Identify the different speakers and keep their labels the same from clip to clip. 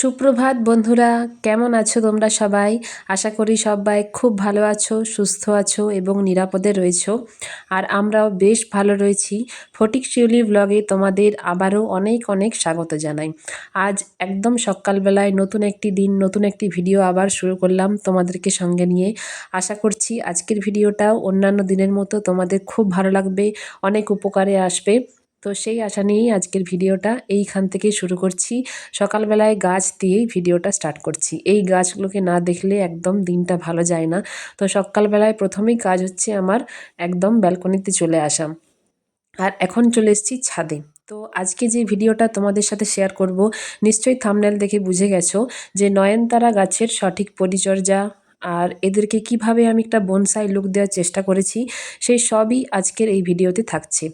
Speaker 1: সুপ্রভাত বন্ধুরা, কেমন আছো তোমরা সবাই? আশা করি সবাই খুব ভালো আছো, সুস্থ আছো এবং নিরাপদে রয়েছো। আর আমরাও বেশ ভালো রয়েছি। ফটিক শিউলি ব্লগে তোমাদের আবারও অনেক অনেক স্বাগত জানাই। আজ একদম সকালবেলায় নতুন একটি দিন, নতুন একটি ভিডিও আবার শুরু করলাম তোমাদেরকে সঙ্গে নিয়ে। আশা করছি আজকের ভিডিওটাও অন্যান্য দিনের মতো তোমাদের খুব ভালো লাগবে, অনেক উপকারে আসবে। তো সেই আশা নিয়েই আজকের ভিডিওটা এইখান থেকেই শুরু করছি। সকালবেলায় গাছ দিয়েই ভিডিওটা স্টার্ট করছি। এই গাছগুলোকে না দেখলে একদম দিনটা ভালো যায় না। তো সকালবেলায় প্রথমেই কাজ হচ্ছে আমার একদম ব্যালকনিতে চলে আসা। আর এখন চলে এসেছি ছাদে। তো আজকে যে ভিডিওটা তোমাদের সাথে শেয়ার করব, নিশ্চয়ই থামনেল দেখে বুঝে গেছো যে নয়নতারা গাছের সঠিক পরিচর্যা আর এদেরকে কীভাবে আমি একটা বনসাই লুক দেওয়ার চেষ্টা করেছি, সেই সবই আজকের এই ভিডিওতে থাকছে।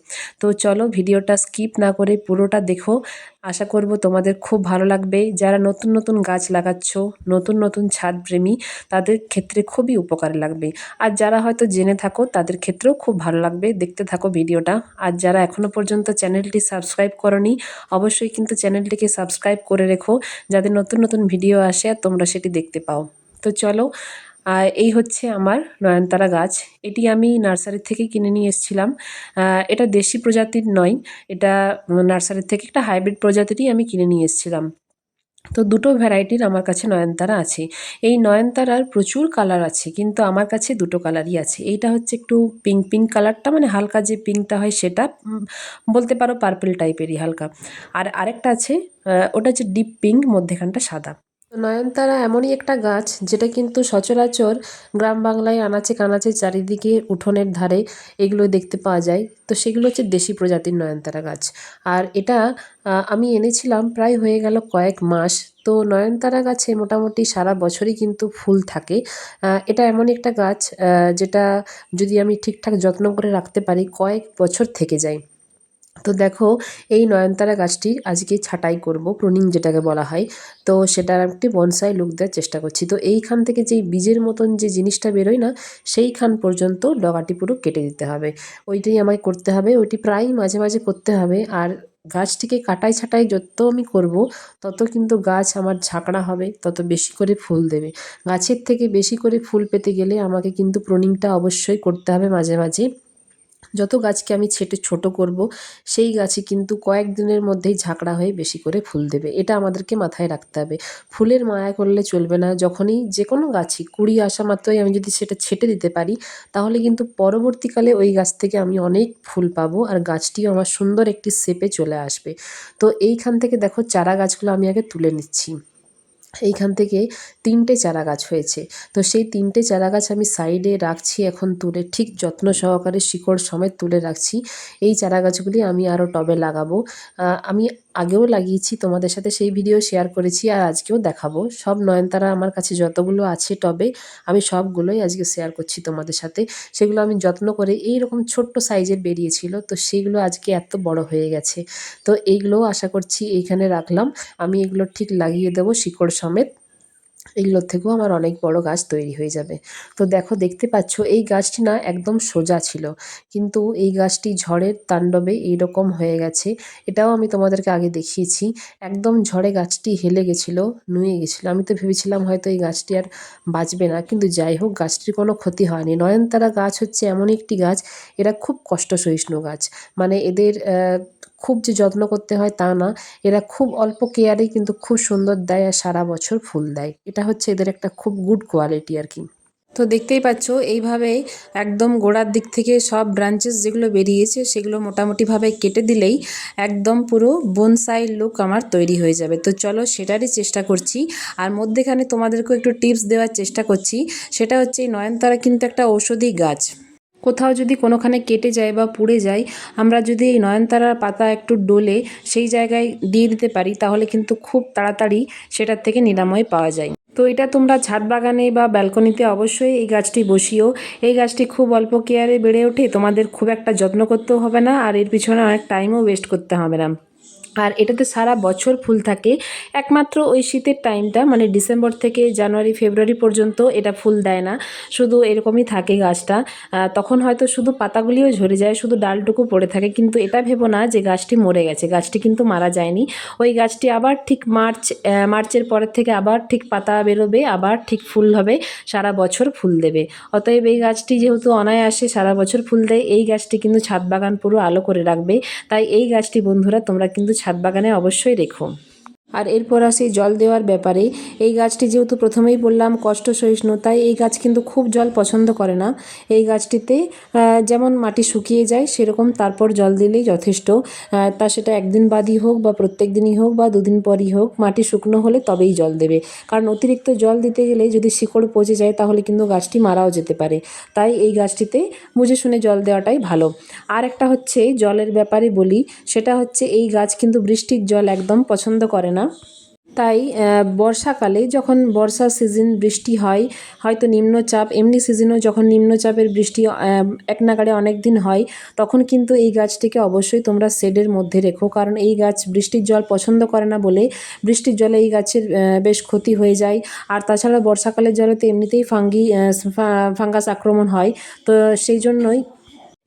Speaker 1: তো চলো ভিডিওটা স্কিপ না করে পুরোটা দেখো। আশা করব তোমাদের খুব ভালো লাগবে। যারা নতুন নতুন গাছ লাগাচ্ছ, নতুন নতুন ছাদ প্রেমী, তাদের ক্ষেত্রে খুবই উপকার লাগবে। আর যারা হয়তো জেনে থাকো, তাদের ক্ষেত্রেও খুব ভালো লাগবে দেখতে থাকো ভিডিওটা। আর যারা এখনও পর্যন্ত চ্যানেলটি সাবস্ক্রাইব করনি, অবশ্যই কিন্তু চ্যানেলটিকে সাবস্ক্রাইব করে রেখো, যাতে নতুন নতুন ভিডিও আসে আর তোমরা সেটি দেখতে পাও। তো চলো এই হচ্ছে আমার নয়নতারা গাছ। এটি আমি নার্সারি থেকে কিনে নিয়ে এসেছিলাম। এটা দেশি প্রজাতির নয়, এটা নার্সারি থেকে একটা হাইব্রিড প্রজাতিরই আমি কিনে নিয়ে এসেছিলাম। তো দুটো ভ্যারাইটির আমার কাছে নয়নতারা আছে। এই নয়নতারার প্রচুর কালার আছে, কিন্তু আমার কাছে দুটো কালারই আছে। এইটা হচ্ছে একটু পিঙ্ক পিঙ্ক কালারটা মানে হালকা যে পিঙ্কটা হয় সেটা বলতে পারো পার্পেল টাইপেরই হালকা। আর আরেকটা আছে ওটা হচ্ছে ডিপ পিঙ্ক, মধ্যেখানটা সাদা। নয়নতারা এমনই একটা গাছ যেটা কিন্তু সচরাচর গ্রাম বাংলায় আনাচে কানাচে চারিদিকে উঠোনের ধারে এগুলো দেখতে পাওয়া যায়। তো সেগুলো হচ্ছে দেশি প্রজাতির নয়নতারা গাছ। আর এটা আমি এনেছিলাম প্রায় হয়ে গেল কয়েক মাস। তো নয়নতারা গাছে মোটামুটি সারা বছরই কিন্তু ফুল থাকে। এটা এমন একটা গাছ যেটা যদি আমি ঠিকঠাক যত্ন করে রাখতে পারি, কয়েক বছর থেকে যায়। তো দেখো, এই নয়নতারা গাছটি আজকে ছাটাই করব প্রনিং যেটাকে বলা হয়। তো সেটার একটি বনসাই লুক দেওয়ার চেষ্টা করছি। তো এইখান থেকে যেই বীজের মতন যে জিনিসটা বেরোয় না, সেইখান পর্যন্ত ডগাটি পুরো কেটে দিতে হবে। ওইটাই আমায় করতে হবে, ওইটি প্রায় মাঝে মাঝে করতে হবে। আর গাছটিকে কাটাই ছাটাই যত আমি করব, তত কিন্তু গাছ আমার ঝাঁকড়া হবে, তত বেশি করে ফুল দেবে। গাছের থেকে বেশি করে ফুল পেতে গেলে আমাকে কিন্তু প্রনিংটা অবশ্যই করতে হবে মাঝে মাঝে। যত গাছকে আমি ছেটে, ছোট করব, সেই গাছই কিন্তু কয়েকদিনের মধ্যেই ঝাঁকড়া হয়ে বেশি করে ফুল দেবে। এটা আমাদেরকে মাথায় রাখতে হবে। ফুলের মায়া করলে চলবে না। যখনই যে কোনো গাছই কুড়ি আসা মাত্রই আমি যদি সেটা ছেটে দিতে পারি, তাহলে কিন্তু পরবর্তীকালে ওই গাছ থেকে আমি অনেক ফুল পাবো আর গাছটিও আমার সুন্দর একটি শেপে চলে আসবে। তো এইখান থেকে দেখো চারা গাছগুলো আমি আগে তুলে নিচ্ছি। এইখান থেকে তিনটে চারা গাছ হয়েছে। তো সেই তিনটে চারা গাছ আমি সাইডে রাখছি, এখন তুলে ঠিক যত্ন সহকারে শিকড় সমেত তুলে রাখছি। এই চারা গাছগুলি আমি আরও টবে লাগাবো। আমি আগেও লাগিয়েছি, তোমাদের সাথে সেই ভিডিও শেয়ার করেছি আর আজকেও দেখাবো। সব নয়নতারা আমার কাছে যতগুলো আছে টবে, আমি সবগুলোই আজকে শেয়ার করছি তোমাদের সাথে। সেগুলো আমি যত্ন করে এই রকম ছোট্ট সাইজের বেরিয়েছিল, তো সেইগুলো আজকে এত বড় হয়ে গেছে। তো এইগুলোও আশা করছি এইখানে রাখলাম। আমি এগুলো ঠিক লাগিয়ে দেবো শিকড় সমেত। এগুলোর থেকেও আমার অনেক বড় গাছ তৈরি হয়ে যাবে। তো দেখো, দেখতে পাচ্ছ, এই গাছটি না একদম সোজা ছিল। কিন্তু এই গাছটি ঝড়ের তাণ্ডবে এইরকম হয়ে গেছে। এটাও আমি তোমাদেরকে আগে দেখিয়েছি। একদম ঝড়ে গাছটি হেলে গেছিল, নুয়ে গেছিল। আমি তো ভেবেছিলাম হয়তো এই গাছটি আর বাঁচবে না। কিন্তু যাই হোক, গাছটির কোনো ক্ষতি হয়নি। নয়নতারা গাছ হচ্ছে এমন একটি গাছ, এরা খুব কষ্ট সহিষ্ণু গাছ। মানে এদের খুব যে যত্ন করতে হয় তা না। এরা খুব অল্প কেয়ারেই কিন্তু খুব সুন্দর দেয় আর সারা বছর ফুল দেয়। এটা হচ্ছে এদের একটা খুব গুড কোয়ালিটি আর কি। তো দেখতেই পাচ্ছ, এইভাবে একদম গোড়ার দিক থেকে সব ব্রাঞ্চেস যেগুলো বেরিয়েছে, সেগুলো মোটামুটিভাবে কেটে দিলেই একদম পুরো বনসাই লুক আমার তৈরি হয়ে যাবে। তো চলো সেটারই চেষ্টা করছি। আর মধ্যেখানে তোমাদেরকেও একটু টিপস দেওয়ার চেষ্টা করছি। সেটা হচ্ছে নয়নতারা কিন্তু একটা ঔষধি গাছ। কোথাও যদি কোনোখানে কেটে যায় বা পুড়ে যায়, আমরা যদি এই নয়নতারার পাতা একটু ডোলে সেই জায়গায় দিয়ে দিতে পারি, তাহলে কিন্তু খুব তাড়াতাড়ি সেটার থেকে নিরাময় পাওয়া যায়। তো এটা তোমরা ছাদ বাগানে বা ব্যালকনিতে অবশ্যই এই গাছটি বসিও। এই গাছটি খুব অল্প কেয়ারে বেড়ে ওঠে, তোমাদের খুব একটা যত্ন করতেও হবে না, আর এর পিছনে অনেক টাইমও ওয়েস্ট করতে হবে না। আর এটাতে সারা বছর ফুল থাকে। একমাত্র ওই শীতের টাইমটা মানে ডিসেম্বর থেকে জানুয়ারি, ফেব্রুয়ারি পর্যন্ত এটা ফুল দেয় না। শুধু এরকমই থাকে গাছটা। তখন হয়তো শুধু পাতাগুলিও ঝরে যায়, শুধু ডালটুকু পড়ে থাকে। কিন্তু এটা ভেবো না যে গাছটি মরে গেছে, গাছটি কিন্তু মারা যায়নি। ওই গাছটি আবার ঠিক মার্চ মার্চের পরের থেকে আবার ঠিক পাতা বেরোবে, আবার ঠিক ফুল হবে, সারা বছর ফুল দেবে। অতএব এই গাছটি যেহেতু অনায়াসে সারা বছর ফুল দেয়, এই গাছটি কিন্তু ছাদ বাগান পুরো আলো করে রাখবে। তাই এই গাছটি বন্ধুরা তোমরা কিন্তু ছাদ বাগানে অবশ্যই রেখো। আর এরপর আসি জল দেওয়ার ব্যাপারে। এই গাছটি যেহেতু প্রথমেই বললাম কষ্ট সহিষ্ণু তাই এই গাছ কিন্তু খুব জল পছন্দ করে না। এই গাছটিতে যেমন মাটি শুকিয়ে যায়, সেরকম তারপর জল দিলেই যথেষ্ট। তা সেটা একদিন বাদই হোক বা প্রত্যেক দিনই হোক বা দুদিন পরই হোক, মাটি শুকনো হলে তবেই জল দেবে। কারণ অতিরিক্ত জল দিতে গেলে যদি শিকড় পচে যায়, তাহলে কিন্তু গাছটি মারাও যেতে পারে। তাই এই গাছটিতে বুঝে শুনে জল দেওয়াটাই ভালো। আর একটা হচ্ছে জলের ব্যাপারে বলি, সেটা হচ্ছে এই গাছ কিন্তু বৃষ্টির জল একদম পছন্দ করে না। তাই বর্ষাকালে যখন বর্ষা সিজন বৃষ্টি হয়, হয়তো নিম্নচাপ, এমনি সিজনেও যখন নিম্নচাপের বৃষ্টি এক নাগাড়ে অনেক দিন হয়, তখন কিন্তু এই গাছটিকে অবশ্যই তোমরা শেডের মধ্যে রেখো। কারণ এই গাছ বৃষ্টির জল পছন্দ করে না বলে বৃষ্টির জলে এই গাছের বেশ ক্ষতি হয়ে যায়। আর তাছাড়া বর্ষাকালের জলে তো এমনিতেই ফাঙ্গি ফাঙ্গাস আক্রমণ হয়। তো সেই জন্যই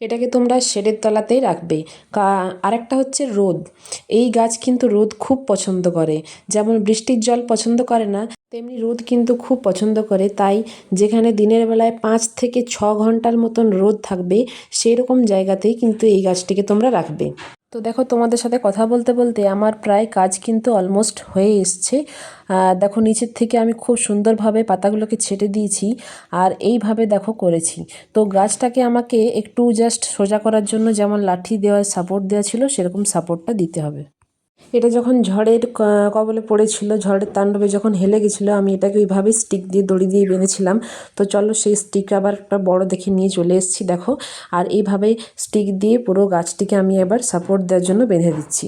Speaker 1: এটাকে তোমরা শেডের তলাতেই রাখবে। আরেকটা হচ্ছে রোদ। এই গাছ কিন্তু রোদ খুব পছন্দ করে। যেমন বৃষ্টির জল পছন্দ করে না, তেমনি রোদ কিন্তু খুব পছন্দ করে। তাই যেখানে দিনের বেলায় পাঁচ থেকে ছ ঘণ্টার মতন রোদ থাকবে সেই রকম জায়গাতেই কিন্তু এই গাছটিকে তোমরা রাখবে। তো দেখো, তোমাদের সাথে কথা বলতে বলতে আমার প্রায় কাজ কিন্তু অলমোস্ট হয়ে এসছে। দেখো, নিচের থেকে আমি খুব সুন্দরভাবে পাতাগুলোকে ছেটে দিয়েছি আর এইভাবে দেখো করেছি। তো গাছটাকে আমাকে একটু জাস্ট সোজা করার জন্য যেমন লাঠি দেওয়ার সাপোর্ট দেওয়া ছিল, সেরকম সাপোর্টটা দিতে হবে। এটা যখন ঝড়ের কবলে পড়েছিল, ঝড়ের তাণ্ডবে যখন হেলে গেছিল, আমি এটাকে ওইভাবেই স্টিক দিয়ে দড়ি দিয়ে বেঁধেছিলাম। তো চলো সেই স্টিক আবার একটা বড় দেখে নিয়ে চলে এসেছি, দেখো। আর এইভাবে স্টিক দিয়ে পুরো গাছটিকে আমি এবার সাপোর্ট দেওয়ার জন্য বেঁধে দিচ্ছি।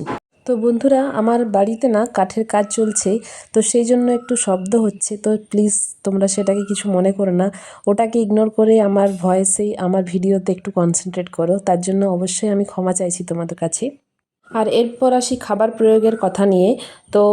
Speaker 1: তো বন্ধুরা, আমার বাড়িতে না কাঠের কাজ চলছে, তো সেই জন্য একটু শব্দ হচ্ছে। তো প্লিজ তোমরা সেটাকে কিছু মনে করো না। ওটাকে ইগনোর করে আমার ভয়েসেই আমার ভিডিওতে একটু কনসেন্ট্রেট করো। তার জন্য অবশ্যই আমি ক্ষমা চাইছি তোমাদের কাছে। আর এরপর আসি খাবার প্রয়োগের কথা নিয়ে। তো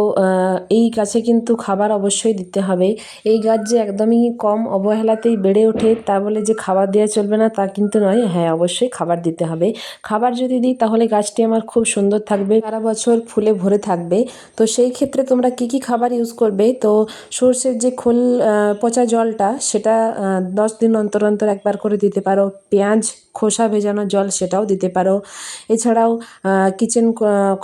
Speaker 1: এই গাছে কিন্তু খাবার অবশ্যই দিতে হবে। এই গাছ যে একদমই কম অবহেলাতেই বেড়ে ওঠে, তা বলে যে খাবার দেওয়া চলবে না, তা কিন্তু নয়। হ্যাঁ অবশ্যই খাবার দিতে হবে। খাবার যদি দিই, তাহলে গাছটি আমার খুব সুন্দর থাকবে, সারা বছর ফুলে ভরে থাকবে। তো সেই ক্ষেত্রে তোমরা কি কি খাবার ইউজ করবে? তো, সর্ষের যে খোল পচা জলটা, সেটা দশ দিন অন্তর অন্তর একবার করে দিতে পারো। পেঁয়াজ খোসা ভেজানো জল, সেটাও দিতে পারো। এছাড়াও কিচেন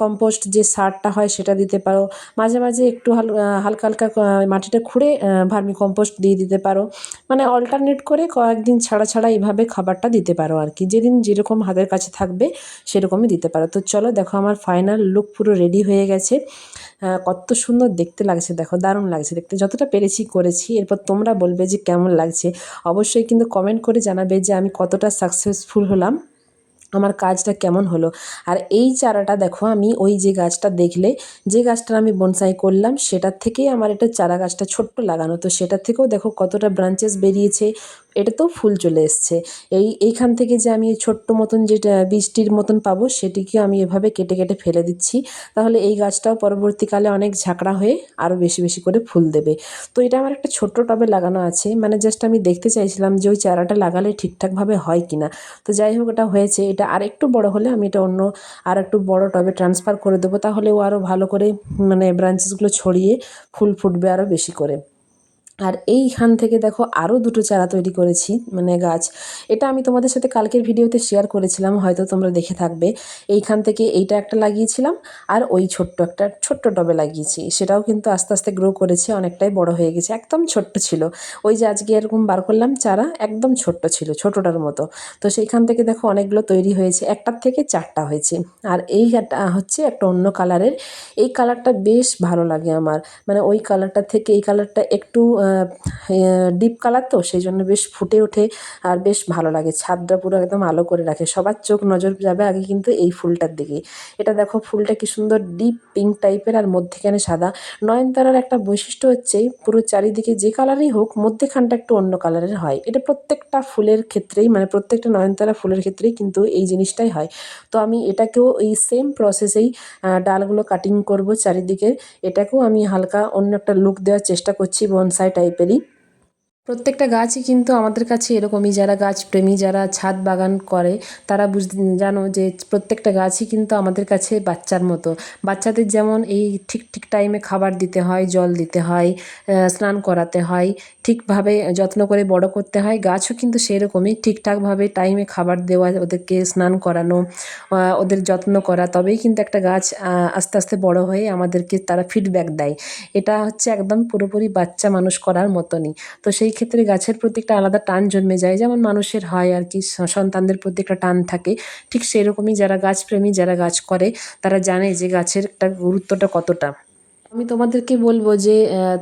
Speaker 1: কম্পোস্ট যে সারটা হয় সেটা দিতে পারো। মাঝে মাঝে একটু হাল হালকা হালকা মাটিটা খুঁড়ে ভার্মি কম্পোস্ট দিয়ে দিতে পারো। মানে অল্টারনেট করে কয়েকদিন ছাড়া ছাড়া এইভাবে খাবারটা দিতে পারো আর কি। যেদিন যেরকম হাতের কাছে থাকবে সেরকমই দিতে পারো। তো চলো দেখো আমার ফাইনাল লুক পুরো রেডি হয়ে গেছে। কত সুন্দর দেখতে লাগছে। দেখো দারুণ লাগছে। দেখতে যতটা পেরেছি করেছি। এরপর তোমরা বলবে যে কেমন লাগছে। অবশ্যই কিন্তু কমেন্ট করে জানাবে যে আমি কতটা সাকসেসফুল হলাম। আমার কাজটা কেমন হলো? আর এই চারাটা দেখো, আমি ওই যে গাছটা দেখলে, যে গাছটার আমি বনসাই করলাম, সেটার থেকেই আমার এটা চারা গাছটা ছোট্ট লাগানো। তো সেটার থেকেও দেখো কতটা ব্রাঞ্চেস বেরিয়েছে এটাতেও ফুল চলে এসছে। এই, এইখান থেকে যে আমি ছোট্ট মতন যেটা বীজটির মতন পাবো, সেটিকে আমি এভাবে কেটে কেটে ফেলে দিচ্ছি। তাহলে এই গাছটাও পরবর্তীকালে অনেক ঝাঁকড়া হয়ে আরও বেশি বেশি করে ফুল দেবে। তো এটা আমার একটা ছোট্ট টবে লাগানো আছে মানে জাস্ট আমি দেখতে চাইছিলাম যে ওই চারাটা লাগালে ঠিকঠাকভাবে হয় কিনা। তো যাই হোক এটা হয়েছে, এটা আর একটু বড় হলে আমি এটা অন্য আর একটু বড় টবে ট্রান্সফার করে দেবো, তাহলে ও আরও ভালো করে মানে ব্রাঞ্চেসগুলো ছড়িয়ে ফুল ফুটবে আরও বেশি করে। আর এইখান থেকে দেখো আরও দুটো চারা তৈরি করেছি মানে গাছ। এটা আমি তোমাদের সাথে কালকের ভিডিওতে শেয়ার করেছিলাম, হয়তো তোমরা দেখে থাকবে। এইখান থেকে এইটা একটা লাগিয়েছিলাম, আর ওই ছোট্ট একটা ছোট্ট টবে লাগিয়েছি। সেটাও কিন্তু আস্তে আস্তে গ্রো করেছে, অনেকটাই বড় হয়ে গেছে, একদম ছোট্ট ছিল। ওই যে আজকে এরকম বার করলাম, চারা একদম ছোট্ট ছিল, ছোটোটার মতো। তো সেইখান থেকে দেখো অনেকগুলো তৈরি হয়েছে, একটার থেকে চারটা হয়েছে। আর এই হচ্ছে একটা অন্য কালারের এই কালারটা বেশ ভালো লাগে আমার। মানে ওই কালারটা থেকে, এই কালারটা একটু ডিপ কালার তো, সেই জন্য বেশ ফুটে ওঠে আর বেশ ভালো লাগে। ছাদটা পুরো একদম আলো করে রাখে। সবার চোখ নজর যাবে আগে কিন্তু এই ফুলটার দিকে। এটা দেখো, ফুলটা কি সুন্দর ডিপ পিঙ্ক টাইপের আর মধ্যেখানে সাদা। নয়নতারার একটা বৈশিষ্ট্য হচ্ছে, পুরো চারিদিকে যে কালারই হোক, মধ্যেখানটা একটু অন্য কালারের হয়। এটা প্রত্যেকটা ফুলের ক্ষেত্রেই মানে প্রত্যেকটা নয়নতারা ফুলের ক্ষেত্রেই কিন্তু এই জিনিসটাই হয়। তো আমি এটাকেও এই সেম প্রসেসেই ডালগুলো কাটিং করব চারিদিকে। এটাকেও আমি হালকা অন্য একটা লুক দেওয়ার চেষ্টা করছি বনসাই টাইপেরই প্রত্যেকটা গাছই কিন্তু আমাদের কাছে এরকমই, যারা গাছ প্রেমী, যারা ছাদ বাগান করে, তারা বুঝ, জানো যে প্রত্যেকটা গাছই কিন্তু আমাদের কাছে বাচ্চার মতো। বাচ্চাদের যেমন এই ঠিক ঠিক টাইমে খাবার দিতে হয়, জল দিতে হয় স্নান করাতে হয়, ঠিকভাবে যত্ন করে বড় করতে হয়, গাছও কিন্তু সেরকমই ঠিকঠাকভাবে টাইমে খাবার দেওয়া, ওদেরকে স্নান করানো ওদের যত্ন করা, তবেই কিন্তু একটা গাছ আস্তে আস্তে বড় হয়ে আমাদেরকে তারা ফিডব্যাক দেয়। এটা হচ্ছে একদম পুরোপুরি বাচ্চা মানুষ করার মতনই। তো সেই ক্ষেত্রে গাছের প্রতি একটা আলাদা টান জন্মে যায়। যেমন মানুষের হয় আর কি সন্তানদের প্রতি একটা টান থাকে। ঠিক সেরকমই যারা গাছপ্রেমী, যারা গাছ করে, তারা জানে যে গাছের একটা গুরুত্বটা কতটা। আমি তোমাদেরকে বলব যে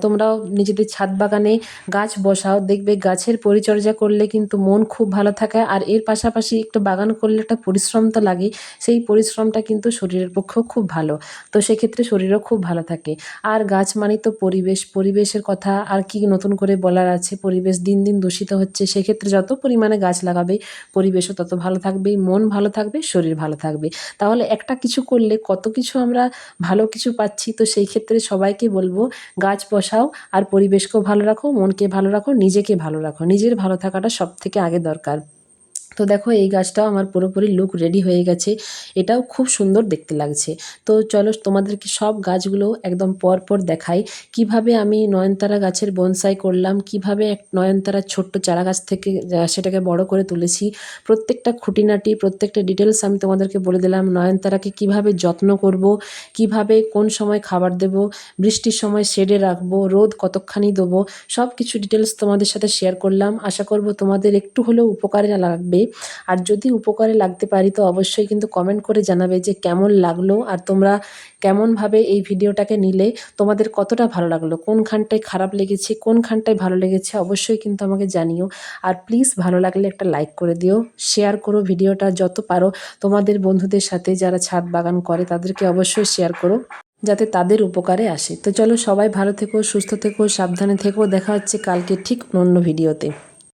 Speaker 1: তোমরাও নিজেদের ছাদ বাগানে গাছ বসাও। দেখবে গাছের পরিচর্যা করলে কিন্তু মন খুব ভালো থাকে। আর এর পাশাপাশি একটু বাগান করলে একটা পরিশ্রম তো লাগে। সেই পরিশ্রমটা কিন্তু শরীরের পক্ষেও খুব ভালো। তো সেক্ষেত্রে শরীরও খুব ভালো থাকে। আর গাছ মানে তো পরিবেশ। পরিবেশের কথা আর কি নতুন করে বলার আছে? পরিবেশ দিন দিন দূষিত হচ্ছে। সেক্ষেত্রে যত পরিমাণে গাছ লাগাবে, পরিবেশও তত ভালো থাকবে। মন ভালো থাকবে, শরীর ভালো থাকবে। তাহলে একটা কিছু করলে কত কিছু আমরা ভালো কিছু পাচ্ছি? তো সেই ক্ষেত্রে সবাইকে বলব, গাছ বসাও আর পরিবেশকেও ভালো রাখো, মনকে ভালো রাখো, নিজেকে ভালো রাখো। নিজের ভালো থাকাটা সব থেকে আগে দরকার। তো দেখো এই গাছটাও আমার পুরোপুরি লুক রেডি হয়ে গেছে। এটাও খুব সুন্দর দেখতে লাগছে। তো চলো তোমাদেরকে সব গাছগুলো একদম পর পর দেখাই। কীভাবে আমি নয়নতারা গাছের বনসাই করলাম, কীভাবে এক নয়নতারা ছোট্ট চারা গাছ থেকে সেটাকে বড় করে তুলেছি, প্রত্যেকটা খুঁটিনাটি, প্রত্যেকটা ডিটেলস আমি তোমাদেরকে বলে দিলাম। নয়নতারাকে কীভাবে যত্ন করব, কীভাবে কোন সময় খাবার দেব, বৃষ্টির সময় শেডে রাখব, রোদ কতখানি দেবো সব কিছু ডিটেলস তোমাদের সাথে শেয়ার করলাম। আশা করব তোমাদের একটু হলেও উপকারে লাগবে। আর যদি উপকারে লাগতে পারি তো অবশ্যই কিন্তু কমেন্ট করে জানাবে যে কেমন লাগল আর তোমরা কেমনভাবে এই ভিডিওটাকে নিলে, তোমাদের কতটা ভালো লাগল, কোনখানটায় খারাপ লেগেছে, কোনখানটায় ভালো লেগেছে অবশ্যই কিন্তু আমাকে জানিও। আর প্লিজ ভালো লাগলে একটা লাইক করে দিও শেয়ার করো ভিডিওটা যত পারো। তোমাদের বন্ধুদের সাথে যারা ছাদ বাগান করে তাদেরকে অবশ্যই শেয়ার করো, যাতে তাদের উপকারে আসে। তো চলো সবাই ভালো থেকো, সুস্থ থেকো, সাবধানে থেকো। দেখা হচ্ছে কালকে ঠিক অন্য ভিডিওতে।